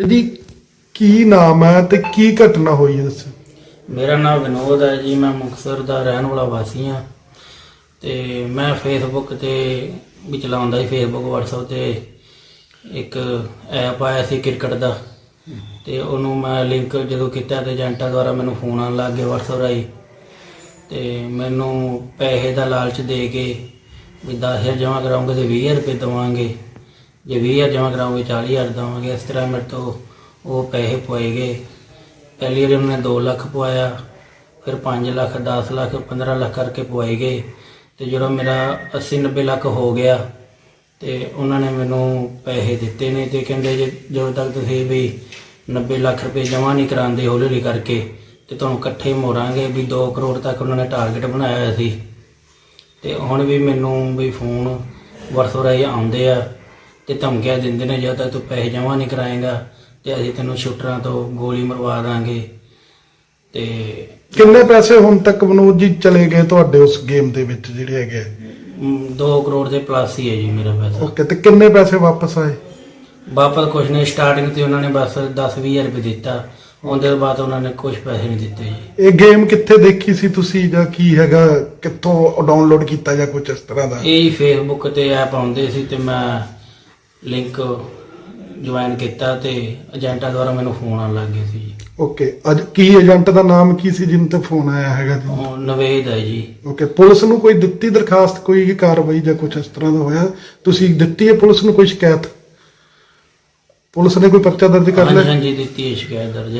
ਇਹਦੀ ਕੀ ਨਾਮ ਹੈ ਤੇ ਕੀ ਘਟਨਾ ਹੋਈ ਹੈ ਦੱਸੋ। ਮੇਰਾ ਨਾਮ ਵਿਨੋਦ ਹੈ ਜੀ, ਮੈਂ ਮੁਕਤਸਰ ਦਾ ਰਹਿਣ ਵਾਲਾ ਵਾਸੀ ਹਾਂ ਤੇ ਮੈਂ ਫੇਸਬੁੱਕ ਤੇ ਵੀ ਚਲਾਉਂਦਾ ਸੀ ਫੇਸਬੁੱਕ WhatsApp ਤੇ ਇੱਕ ਐਪ ਆਇਆ ਸੀ ਕ੍ਰਿਕਟ ਦਾ ਤੇ ਉਹਨੂੰ ਮੈਂ ਲਿੰਕ ਜਦੋਂ ਕੀਤਾ ਤੇ ਏਜੰਟਾਂ ਦੁਆਰਾ ਮੈਨੂੰ ਫੋਨ ਆਉਣ ਲੱਗ ਗਏ WhatsApp ਰਾਹੀਂ ਤੇ ਮੈਨੂੰ ਪੈਸੇ ਦਾ ਲਾਲਚ ਦੇ ਕੇ ਵੀ 10000 ਜਮ੍ਹਾਂ ਕਰਾਉਂਗੇ ਤੇ 20000 ਰੁਪਏ ਦੇਵਾਂਗੇ। ਜੇ 20000 ਜਮ੍ਹਾਂ ਕਰਾਉਂਗੇ 40000 ਦੇਵਾਂਗੇ, ਇਸ ਤਰ੍ਹਾਂ ਮੇਰੇ ਤੋਂ ਉਹ ਪੈਸੇ ਪਵਾਏ ਗਏ। ਪਹਿਲੀ ਵਾਰ ਉਹਨੇ 2 ਲੱਖ ਪਵਾਇਆ, ਫਿਰ 5 ਲੱਖ 10 ਲੱਖ 15 ਲੱਖ ਕਰਕੇ ਪੁਆਏ ਗਏ। ਤੇ ਜਦੋਂ ਮੇਰਾ 80 90 ਲੱਖ ਹੋ ਗਿਆ, ਤੇ ਉਹਨਾਂ ਨੇ ਮੈਨੂੰ ਪੈਸੇ ਦਿੱਤੇ ਨੇ ਤੇ ਕਹਿੰਦੇ ਜੇ ਜਦੋਂ ਤੱਕ ਤੁਸੀਂ ਵੀ 90 ਲੱਖ ਰੁਪਏ ਜਮ੍ਹਾਂ ਨਹੀਂ ਕਰਾਉਂਦੇ ਹੌਲੀ ਹੌਲੀ ਕਰਕੇ, ਤੇ ਤੁਹਾਨੂੰ ਇਕੱਠੇ ਮੋੜਾਂਗੇ ਵੀ 2 ਕਰੋੜ ਤੱਕ ਉਹਨਾਂ ਨੇ ਟਾਰਗੇਟ ਬਣਾਇਆ ਹੋਇਆ ਸੀ। ਤੇ ਹੁਣ ਵੀ ਮੈਨੂੰ ਵੀ ਫੋਨ ਵਰਤੋਂ ਰਾਹੀਂ ਆਉਂਦੇ ਆ। ਤੇ ਧਮਕੀਆਂ ਦਿੰਦੇ ਨੇ ਜਦੋਂ ਤੱਕ ਤੂੰ ਪੈਸੇ ਜਮ੍ਹਾਂ ਨਹੀਂ ਕਰਾਏਗਾ ਤੇ ਅਸੀਂ ਤੈਨੂੰ ਸ਼ੂਟਰਾਂ ਤੋਂ ਗੋਲੀ ਮਰਵਾ ਦਾਂਗੇ। ਤੇ ਕਿੰਨੇ ਪੈਸੇ ਹੁਣ ਤੱਕ ਵਿਨੋਦ ਜੀ ਚਲੇ ਗਏ ਤੁਹਾਡੇ ਉਸ ਗੇਮ ਦੇ ਵਿੱਚ ਜਿਹੜੇ ਹੈਗੇ 2 ਕਰੋੜ ਦੇ ਪਲੱਸ ਹੀ ਹੈ ਜੀ ਮੇਰਾ ਪੈਸਾ। ਓਕੇ ਤੇ ਕਿੰਨੇ ਪੈਸੇ ਵਾਪਸ ਆਏ? ਵਾਪਸ ਕੁਛ ਨਹੀਂ ਸਟਾਰਟਿੰਗ ਤੇ ਉਹਨਾਂ ਨੇ ਬਸ 10-20000 ਰੁਪਏ ਦਿੱਤਾ। ਉਹਦੇ ਬਾਅਦ ਉਹਨਾਂ ਨੇ ਕੁਝ ਪੈਸੇ ਨਹੀਂ ਦਿੱਤੇ ਜੀ। ਇਹ ਗੇਮ ਕਿੱਥੇ ਦੇਖੀ ਸੀ ਤੁਸੀਂ ਜਾਂ ਕੀ ਹੈਗਾ? ਕਿੱਥੋਂ ਡਾਊਨਲੋਡ ਕੀਤਾ ਜਾਂ ਕੁਝ ਇਸ ਤਰ੍ਹਾਂ ਦਾ? ਇਹ ਫੇਸਬੁੱਕ ਤੇ ਐਪ ਆਉਂਦੇ ਸੀ ਤੇ ਮੈਂ ਲਿੰਕ ਜੁਆਇਨ ਕੀਤਾ ਤੇ ਏਜੰਟਾਂ ਦੁਆਰਾ ਮੈਨੂੰ ਫੋਨ ਆਉਣ ਲੱਗ ਗਏ ਸੀ ਜੀ। ਓਕੇ ਅੱਜ ਕੀ ਏਜੰਟ ਦਾ ਨਾਮ ਕੀ ਸੀ ਜਿਨ ਤੇ ਫੋਨ ਆਇਆ ਹੈਗਾ ਜੀ? ਉਹ ਨਵੇਦ ਹੈ ਜੀ। ਓਕੇ ਪੁਲਿਸ ਨੂੰ ਕੋਈ ਦਿੱਤੀ ਦਰਖਾਸਤ ਕੋਈ ਕਾਰਵਾਈ ਜਾਂ ਕੁਝ ਇਸ ਤਰ੍ਹਾਂ ਦਾ ਹੋਇਆ? ਤੁਸੀਂ ਦਿੱਤੀ ਹੈ ਪੁਲਿਸ ਨੂੰ ਕੋਈ ਸ਼ਿਕਾਇਤ? ਪੁਲਿਸ ਨੇ ਕੋਈ ਪਰਚਾ ਦਰਜ ਕਰ ਹਾਂਜੀ ਲਿਆ? ਹਾਂਜੀ ਦਿੱਤੀ ਹੈ ਸ਼ਿਕਾਇਤ ਦਰਜ।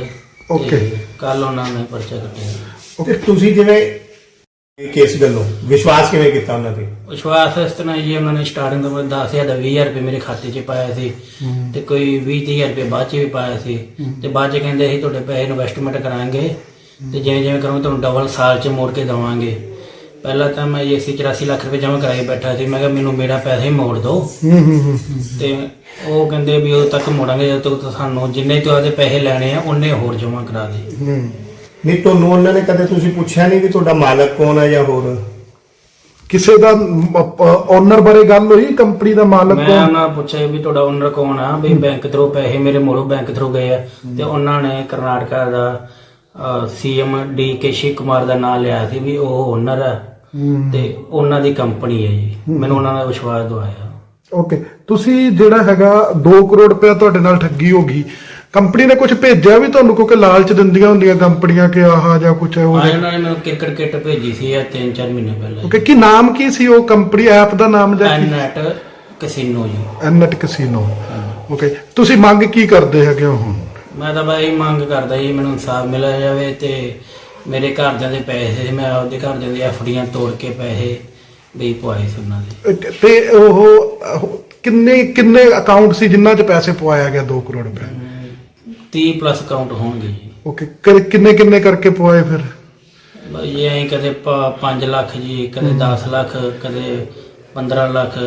Okay. ਕੱਲ ਉਹਨਾਂ ਨੇ ਪਰਚਾ ਕੱਟਿਆ। ਤੇ ਤੁਸੀਂ ਜਿਵੇਂ ਇਹ ਕੇਸ ਗੱਲੋਂ। ਵਿਸ਼ਵਾਸ ਕਿਵੇਂ ਕੀਤਾ ਉਹਨਾਂ ਤੇ? ਵਿਸ਼ਵਾਸ ਇਸ ਤਰ੍ਹਾਂ ਜੀ ਉਹਨਾਂ ਨੇ ਸਟਾਰਟਿੰਗ ਤੋਂ 10000 ਦਾ 20000 ਰੁਪਏ ਮੇਰੇ ਖਾਤੇ 'ਚ ਪਾਇਆ ਸੀ ਤੇ ਕੋਈ 20000 ਰੁਪਏ ਬਾਅਦ 'ਚ ਵੀ ਪਾਇਆ ਸੀ। ਤੇ ਬਾਅਦ 'ਚ ਕਹਿੰਦੇ ਅਸੀਂ ਤੁਹਾਡੇ ਪੈਸੇ ਇਨਵੈਸਟਮੈਂਟ ਕਰਾਂਗੇ ਤੇ ਜਿਵੇਂ ਜਿਵੇਂ ਕਰੋਗੇ ਤੁਹਾਨੂੰ ਡਬਲ ਸਾਲ 'ਚ ਮੋੜ ਕੇ ਦੇਵਾਂਗੇ। ਪਹਿਲਾਂ ਤਾਂ ਮੈਂ ਇਹ 84 ਲੱਖ ਰੁਪਏ ਜਮ੍ਹਾਂ ਕਰਾਏ ਬੈਠਾ ਸੀ। ਮੈਂ ਕਿਹਾ ਮੈਨੂੰ ਮੇਰਾ ਪੈਸਾ ਹੀ ਮੋੜ ਦਿਓ। ਤੇ ਉਹ ਕਹਿੰਦੇ ਵੀ ਉਦੋਂ ਤੱਕ ਮੋੜਾਂਗੇ ਜਦੋਂ ਤੱਕ ਸਾਨੂੰ ਜਿੰਨੇ ਤੋਂ ਆਦੇ ਪੈਸੇ ਲੈਣੇ ਆ ਉਹਨੇ ਹੋਰ ਜਮ੍ਹਾਂ ਕਰਾ ਦੇ ਹੂੰ। ਨਹੀਂ ਤੁਹਾਨੂੰ ਉਹਨਾਂ ਨੇ ਕਦੇ ਤੁਸੀਂ ਪੁੱਛਿਆ ਨਹੀਂ ਕਿ ਤੁਹਾਡਾ ਮਾਲਕ ਕੌਣ ਹੈ ਜਾਂ ਹੋਰ? ਕਿਸੇ ਦਾ ਓਨਰ ਬਾਰੇ ਗੱਲ ਹੋਈ ਕੰਪਨੀ ਦਾ ਮਾਲਕ ਮੈਂ ਕੌਣ? ਉਹਨਾਂ ਨੂੰ ਪੁੱਛਿਆ ਵੀ ਤੁਹਾਡਾ ਓਨਰ ਕੌਣ ਆ? ਵੀ ਬੈਂਕ ਥਰੂ ਪੈਸੇ ਮੇਰੇ ਮੋੜੋ ਬੈਂਕ ਥਰੂ ਗਏ ਆ। ਤੇ ਉਹਨਾਂ ਨੇ ਕਰਨਾਟਕਾ ਦਾ CM D K Shivakumar ਦਾ ਨਾਮ ਲਿਆ ਸੀ ਵੀ ਉਹ ਓਨਰ ਆ। ਹੂੰ। ਤੇ ਉਹਨਾਂ ਦੀ ਕੰਪਨੀ ਹੈ ਜੀ। ਮੈਨੂੰ ਉਹਨਾਂ ਦਾ ਵਿਸ਼ਵਾਸ ਦਵਾਇਆ। ਓਕੇ ਤੁਸੀਂ ਜਿਹੜਾ ਹੈਗਾ 2 ਕਰੋੜ ਰੁਪਏ ਤੁਹਾਡੇ ਨਾਲ ਠੱਗੀ ਹੋ ਗਈ। ਕੰਪਨੀ ਨੇ ਕੁਝ ਭੇਜਿਆ ਵੀ ਤੁਹਾਨੂੰ? ਕਿਉਂਕਿ ਲਾਲਚ ਦਿੰਦੀਆਂ ਹੁੰਦੀਆਂ ਕੰਪਨੀਆਂ ਕਿ ਆਹ ਜਾਂ ਕੁਝ ਉਹ ਆ ਉਹਨਾਂ ਨੇ ਮੈਨੂੰ ਕ੍ਰਿਕਟ ਕਿੱਟ ਭੇਜੀ ਸੀ ਇਹ 3-4 ਮਹੀਨੇ ਪਹਿਲਾਂ ਓਕੇ ਕੀ ਨਾਮ ਕੀ ਸੀ ਉਹ ਕੰਪਨੀ? ਐਪ ਦਾ ਨਾਮ ਜਾਂ ਕੀ? ਐਨਐਟ ਕਸਿਨੋ ਜੀ। ਐਨਟ ਕਸੀਨੋ। ਓਕੇ ਤੁਸੀਂ ਮੰਗ ਕੀ ਕਰਦੇ ਹੈਗੇ ਹੋ ਹੁਣ? ਮੈਂ ਤਾਂ ਬਾਈ ਮੰਗ ਕਰਦਾ ਜੀ ਮੈਨੂੰ ਇਨਸਾਫ ਮਿਲਿਆ ਜਾਵੇ ਤੇ ਮੇਰੇ ਘਰਦਿਆਂ ਦੇ ਪੈਸੇ ਮੈਂ ਆਪਦੇ ਘਰਦਿਆਂ ਦੀ ਐਫਡੀਆਂ ਤੋੜ ਕੇ ਪੈਸੇ ਵੀ ਪਵਾਏ ਸੀ ਉਹਨਾਂ ਦੇ। ਤੇ ਉਹ ਉਹ ਕਿੰਨੇ ਕਿੰਨੇ ਅਕਾਊਂਟ ਸੀ ਜਿਨ੍ਹਾਂ 'ਚ ਪੈਸੇ ਪਵਾਇਆ ਗਿਆ 2 ਕਰੋੜ ਰੁਪਏ? 30 ਪਲੱਸ ਅਕਾਊਂਟ ਹੋਣਗੇ ਜੀ। ਓਕੇ ਕਿੰਨੇ ਕਿੰਨੇ ਕਰਕੇ ਪਵਾਏ ਫਿਰ? ਬਾਈ ਇਹ ਐਂ ਕਦੇ 5 ਲੱਖ ਜੀ ਕਦੇ 10 ਲੱਖ ਕਦੇ 15 ਲੱਖ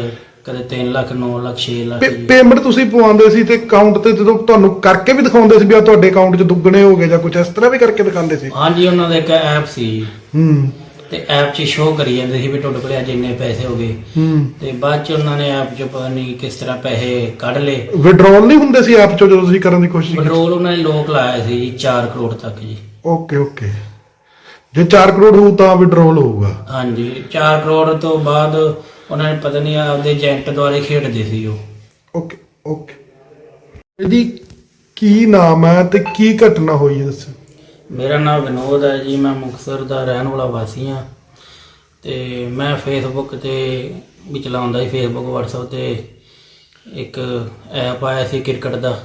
ਕਦੇ 3 ਲੱਖ 9 ਲੱਖ 6 ਲੱਖ ਪੇਮੈਂਟ ਤੁਸੀਂ ਪਵਾਉਂਦੇ ਸੀ ਤੇ ਅਕਾਊਂਟ ਤੇ ਜਦੋਂ ਤੁਹਾਨੂੰ ਕਰਕੇ ਵੀ ਦਿਖਾਉਂਦੇ ਸੀ ਵੀ ਆ ਤੁਹਾਡੇ ਅਕਾਊਂਟ 'ਚ ਦੁੱਗਣੇ ਹੋ ਗਏ ਜਾਂ ਕੁਝ ਇਸ ਤਰ੍ਹਾਂ ਵੀ ਕਰਕੇ ਦਿਖਾਉਂਦੇ ਸੀ? ਹਾਂਜੀ ਉਹਨਾਂ ਦਾ ਇੱਕ ਐਪ ਸੀ ਹੂੰ। ਤੇ ਐਪ 'ਚ ਸ਼ੋਅ ਕਰੀ ਜਾਂਦੇ ਸੀ ਵੀ ਤੁਹਾਡੇ ਕੋਲ ਅੱਜ ਇੰਨੇ ਪੈਸੇ ਹੋ ਗਏ। ਹੂੰ। ਤੇ ਬਾਅਦ 'ਚ ਉਹਨਾਂ ਨੇ ਐਪ 'ਚ ਪਤਾ ਨਹੀਂ ਕਿਸ ਤਰ੍ਹਾਂ ਪੈਸੇ ਕੱਢ ਲਏ। ਵਿਡਰਾਲ ਨਹੀਂ ਹੁੰਦੇ ਸੀ ਐਪ 'ਚੋਂ ਜਦੋਂ ਤੁਸੀਂ ਕਰਨ ਦੀ ਕੋਸ਼ਿਸ਼ ਕੀਤੀ? ਪੈਟਰੋਲ ਉਹਨਾਂ ਨੇ ਲੋਕ ਲਾਇਆ ਸੀ ਜੀ 4 ਕਰੋੜ ਤੱਕ ਜੀ। ਓਕੇ ਓਕੇ ਜੇ 4 ਕਰੋੜ ਹੋਊ ਤਾਂ ਵਿਡਰਾਲ ਹੋਊਗਾ। ਹਾਂਜੀ 4 ਕਰੋੜ ਤੋਂ ਬਾਅਦ ਉਹਨਾਂ ਨੇ ਪਤਾ ਨਹੀਂ ਆਪਦੇ ਏਜੰਟ ਦੁਆਰੇ ਖੇਡਦੇ ਸੀ ਉਹ। ਓਕੇ ਓਕੇ ਇਹਦੀ ਕੀ ਨਾਮ ਹੈ ਤੇ ਕੀ ਘਟਨਾ ਹੋਈ ਹੈ ਦੱਸੋ? ਮੇਰਾ ਨਾਮ ਵਿਨੋਦ ਹੈ ਜੀ, ਮੈਂ ਮੁਕਤਸਰ ਦਾ ਰਹਿਣ ਵਾਲਾ ਵਾਸੀ ਹਾਂ ਤੇ ਮੈਂ ਫੇਸਬੁੱਕ ਤੇ ਵੀ ਚਲਾਉਂਦਾ ਸੀ ਫੇਸਬੁੱਕ WhatsApp ਤੇ ਇੱਕ ਐਪ ਆਇਆ ਸੀ ਕ੍ਰਿਕਟ ਦਾ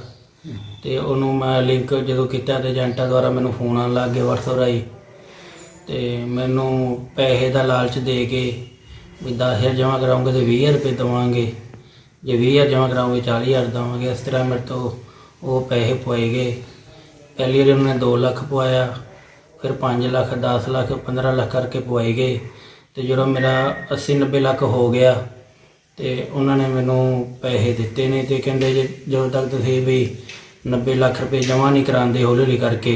ਤੇ ਉਹਨੂੰ ਮੈਂ ਲਿੰਕ ਜਦੋਂ ਕੀਤਾ ਤੇ ਏਜੰਟਾਂ ਦੁਆਰਾ ਮੈਨੂੰ ਫੋਨ ਆਉਣ ਲੱਗ ਗਏ WhatsApp ਰਾਹੀਂ ਤੇ ਮੈਨੂੰ ਪੈਸੇ ਦਾ ਲਾਲਚ ਦੇ ਕੇ ਵੀ 10000 ਜਮ੍ਹਾਂ ਕਰਾਉਂਗੇ ਤੇ 20000 ਰੁਪਏ ਦੇਵਾਂਗੇ। ਜੇ 20000 ਜਮ੍ਹਾਂ ਕਰਾਉਂਗੇ 40000 ਦੇਵਾਂਗੇ, ਇਸ ਤਰ੍ਹਾਂ ਮੇਰੇ ਤੋਂ ਉਹ ਪੈਸੇ ਪਵਾਏ ਗਏ। ਪਹਿਲੀ ਵਾਰੀ ਉਹਨਾਂ ਨੇ 2 ਲੱਖ ਪਵਾਇਆ, ਫਿਰ 5 ਲੱਖ 10 ਲੱਖ 15 ਲੱਖ ਕਰਕੇ ਪਵਾਏ ਗਏ। ਤੇ ਜਦੋਂ ਮੇਰਾ 80 90 ਲੱਖ ਹੋ ਗਿਆ ਤੇ ਉਹਨਾਂ ਨੇ ਮੈਨੂੰ ਪੈਸੇ ਦਿੱਤੇ ਨੇ ਤੇ ਕਹਿੰਦੇ ਜੇ ਜਦੋਂ ਤੱਕ ਤੁਸੀਂ ਵੀ 90 ਲੱਖ ਰੁਪਏ ਜਮ੍ਹਾਂ ਨਹੀਂ ਕਰਾਉਂਦੇ ਹੌਲੀ ਹੌਲੀ ਕਰਕੇ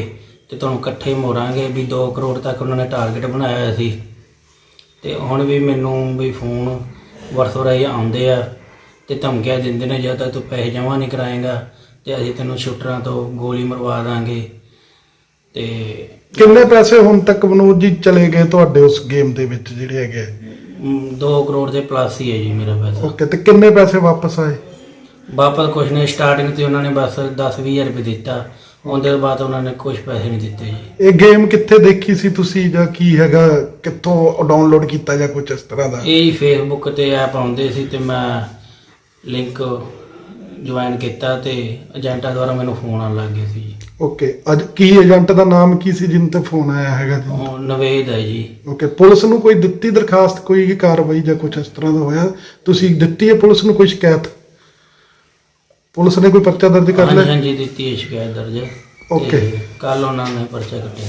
ਤੇ ਤੁਹਾਨੂੰ ਇਕੱਠੇ ਮੋੜਾਂਗੇ ਵੀ 2 ਕਰੋੜ ਤੱਕ ਉਹਨਾਂ ਨੇ ਟਾਰਗੇਟ ਬਣਾਇਆ ਹੋਇਆ ਸੀ। ਤੇ ਹੁਣ ਵੀ ਮੈਨੂੰ ਵੀ ਫੋਨ ਵਰਤੋਂ ਰਾਹੀਂ ਆਉਂਦੇ ਆ ਤੇ ਧਮਕੀਆਂ ਦਿੰਦੇ ਨੇ, ਜਦੋਂ ਤੱਕ ਤੂੰ ਪੈਸੇ ਜਮ੍ਹਾਂ ਨਹੀਂ ਕਰਾਏਗਾ ਤੇ ਅਸੀਂ ਤੈਨੂੰ ਸ਼ੂਟਰਾਂ ਤੋਂ ਗੋਲੀ ਮਰਵਾ ਦਾਂਗੇ ਤੇ ਕਿੰਨੇ ਪੈਸੇ ਹੁਣ ਤੱਕ ਵਿਨੋਦ ਜੀ ਚਲੇ ਗਏ ਤੁਹਾਡੇ ਉਸ ਗੇਮ ਦੇ ਵਿੱਚ ਜਿਹੜੇ ਹੈਗੇ 2 ਕਰੋੜ ਦੇ ਪਲੱਸ ਹੀ ਹੈ ਜੀ ਮੇਰਾ ਪੈਸਾ। ਓਕੇ ਤੇ ਕਿੰਨੇ ਪੈਸੇ ਵਾਪਸ ਆਏ? ਵਾਪਸ ਕੁਛ ਨਹੀਂ ਸਟਾਰਟਿੰਗ ਤੇ ਉਹਨਾਂ ਨੇ ਬਸ 10-20000 ਰੁਪਏ ਦਿੱਤਾ। ਉਹਦੇ ਬਾਅਦ ਉਹਨਾਂ ਨੇ ਕੁਝ ਪੈਸੇ ਨਹੀਂ ਦਿੱਤੇ ਜੀ। ਇਹ ਗੇਮ ਕਿੱਥੇ ਦੇਖੀ ਸੀ ਤੁਸੀਂ ਜਾਂ ਕੀ ਹੈਗਾ? ਕਿੱਥੋਂ ਡਾਊਨਲੋਡ ਕੀਤਾ ਜਾਂ ਕੁਝ ਇਸ ਤਰ੍ਹਾਂ ਦਾ? ਇਹ ਹੀ ਫੇਸਬੁੱਕ ਤੇ ਐਪ ਆਉਂਦੇ ਸੀ ਤੇ ਮੈਂ ਲਿੰਕ ਜੁਆਇਨ ਕੀਤਾ ਤੇ ਏਜੰਟਾਂ ਦੁਆਰਾ ਮੈਨੂੰ ਫੋਨ ਆਉਣ ਲੱਗ ਗਏ ਸੀ ਜੀ। ਓਕੇ ਅੱਜ ਕੀ ਏਜੰਟ ਦਾ ਨਾਮ ਕੀ ਸੀ ਜਿਨ ਤੇ ਫੋਨ ਆਇਆ ਹੈਗਾ ਜੀ? ਉਹ ਨਵੇਦ ਹੈ ਜੀ। ਓਕੇ ਪੁਲਿਸ ਨੂੰ ਕੋਈ ਦਿੱਤੀ ਦਰਖਾਸਤ ਕੋਈ ਕਾਰਵਾਈ ਜਾਂ ਕੁਝ ਇਸ ਤਰ੍ਹਾਂ ਦਾ ਹੋਇਆ? ਤੁਸੀਂ ਦਿੱਤੀ ਹੈ ਪੁਲਿਸ ਨੂੰ ਕੋਈ ਸ਼ਿਕਾਇਤ? ਪੁਲਿਸ ਨੇ ਕੋਈ ਪਰਚਾ ਦਰਜ ਕਰ ਹਾਂਜੀ ਲਿਆ? ਹਾਂਜੀ ਦਿੱਤੀ ਹੈ ਸ਼ਿਕਾਇਤ ਦਰਜ। Okay. ਕੱਲ ਉਹਨਾਂ ਨੇ ਪਰਚਾ ਕੱਟਿਆ।